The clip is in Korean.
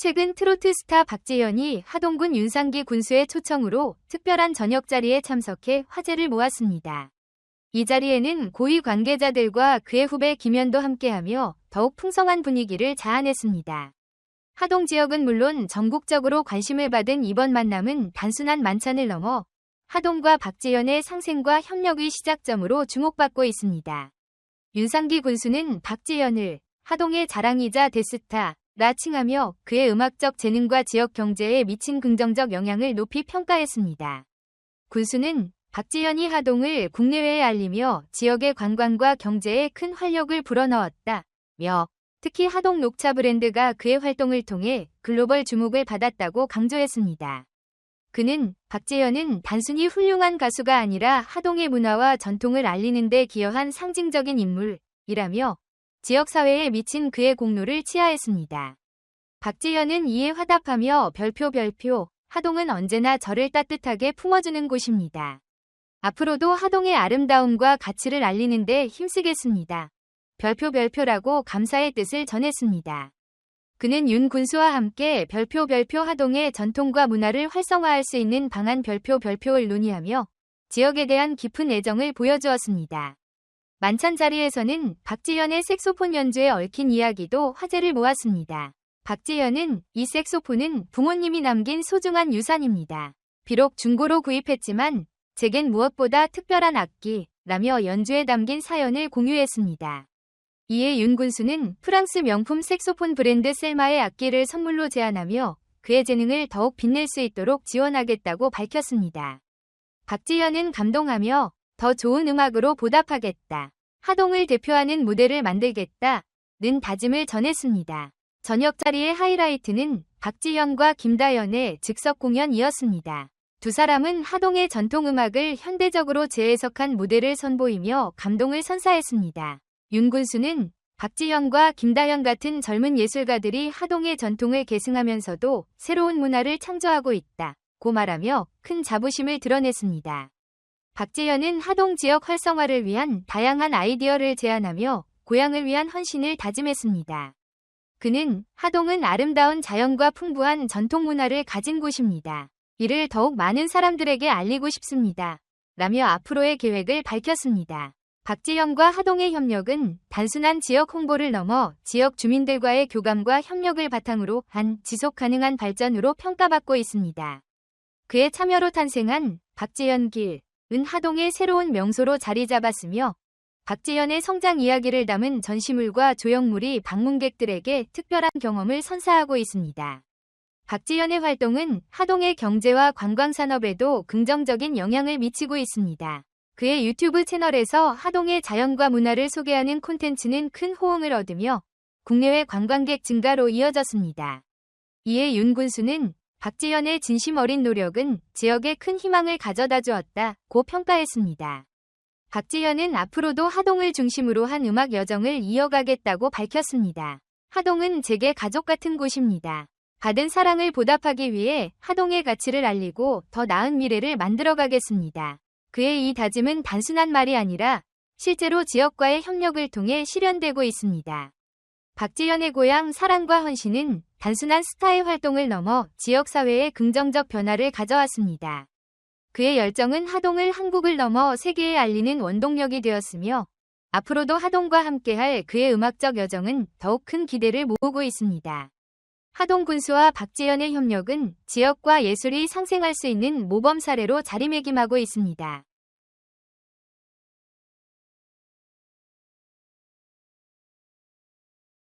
최근 트로트 스타 박재현이 하동군 윤상기 군수의 초청으로 특별한 저녁 자리에 참석해 화제를 모았습니다. 이 자리에는 고위 관계자들과 그의 후배 김현도 함께하며 더욱 풍성한 분위기를 자아냈습니다. 하동 지역은 물론 전국적으로 관심을 받은 이번 만남은 단순한 만찬을 넘어 하동과 박재현의 상생과 협력의 시작점으로 주목받고 있습니다. 윤상기 군수는 박재현을 하동의 자랑이자 데스타, 라 칭하며 그의 음악적 재능과 지역 경제에 미친 긍정적 영향을 높이 평가했습니다. 군수는 박지현이 하동을 국내외에 알리며 지역의 관광과 경제에 큰 활력을 불어넣었다며 특히 하동 녹차 브랜드가 그의 활동을 통해 글로벌 주목을 받았다고 강조했습니다. 그는 박재현은 단순히 훌륭한 가수가 아니라 하동의 문화와 전통을 알리는 데 기여한 상징적인 인물이라며 지역사회에 미친 그의 공로를 치하했습니다. 박지현은 이에 화답하며 별표 별표 하동은 언제나 저를 따뜻하게 품어주는 곳입니다. 앞으로도 하동의 아름다움과 가치를 알리는 데 힘쓰겠습니다. 별표 별표라고 감사의 뜻을 전했습니다. 그는 윤 군수와 함께 별표 별표 하동의 전통과 문화를 활성화할 수 있는 방안 별표 별표를 논의하며 지역에 대한 깊은 애정을 보여주었습니다. 만찬 자리에서는 박지현의 색소폰 연주에 얽힌 이야기도 화제를 모았습니다. 박지현은 이 색소폰은 부모님이 남긴 소중한 유산입니다. 비록 중고로 구입했지만 제겐 무엇보다 특별한 악기라며 연주에 담긴 사연을 공유했습니다. 이에 윤 군수는 프랑스 명품 색소폰 브랜드 셀마의 악기를 선물로 제안하며 그의 재능을 더욱 빛낼 수 있도록 지원하겠다고 밝혔습니다. 박지현은 감동하며 더 좋은 음악으로 보답하겠다. 하동을 대표하는 무대를 만들겠다. 는 다짐을 전했습니다. 저녁 자리의 하이라이트는 박지현과 김다연의 즉석 공연이었습니다. 두 사람은 하동의 전통음악을 현대적으로 재해석한 무대를 선보이며 감동을 선사했습니다. 윤군수는 박지현과 김다연 같은 젊은 예술가들이 하동의 전통을 계승하면서도 새로운 문화를 창조하고 있다. 고 말하며 큰 자부심을 드러냈습니다. 박재현은 하동 지역 활성화를 위한 다양한 아이디어를 제안하며 고향을 위한 헌신을 다짐했습니다. 그는 하동은 아름다운 자연과 풍부한 전통 문화를 가진 곳입니다. 이를 더욱 많은 사람들에게 알리고 싶습니다. 라며 앞으로의 계획을 밝혔습니다. 박지현과 하동의 협력은 단순한 지역 홍보를 넘어 지역 주민들과의 교감과 협력을 바탕으로 한 지속 가능한 발전으로 평가받고 있습니다. 그의 참여로 탄생한 박지현 길, 은 하동의 새로운 명소로 자리 잡았으며 박지현의 성장 이야기를 담은 전시물과 조형물이 방문객들에게 특별한 경험을 선사하고 있습니다. 박지현의 활동은 하동의 경제와 관광산업에도 긍정적인 영향을 미치고 있습니다. 그의 유튜브 채널에서 하동의 자연과 문화를 소개하는 콘텐츠는 큰 호응을 얻으며 국내외 관광객 증가로 이어졌습니다. 이에 윤 군수는 박지현의 진심 어린 노력은 지역에 큰 희망을 가져다 주었다 고 평가했습니다. 박지현은 앞으로도 하동을 중심으로 한 음악 여정을 이어가겠다고 밝혔습니다. 하동은 제게 가족 같은 곳입니다. 받은 사랑을 보답하기 위해 하동의 가치를 알리고 더 나은 미래를 만들어가겠습니다. 그의 이 다짐은 단순한 말이 아니라 실제로 지역과의 협력을 통해 실현되고 있습니다. 박지현의 고향 사랑과 헌신은 단순한 스타의 활동을 넘어 지역사회에 긍정적 변화를 가져왔습니다. 그의 열정은 하동을 한국을 넘어 세계에 알리는 원동력이 되었으며 앞으로도 하동과 함께할 그의 음악적 여정은 더욱 큰 기대를 모으고 있습니다. 하동 군수와 박지현의 협력은 지역과 예술이 상생할 수 있는 모범 사례로 자리매김하고 있습니다.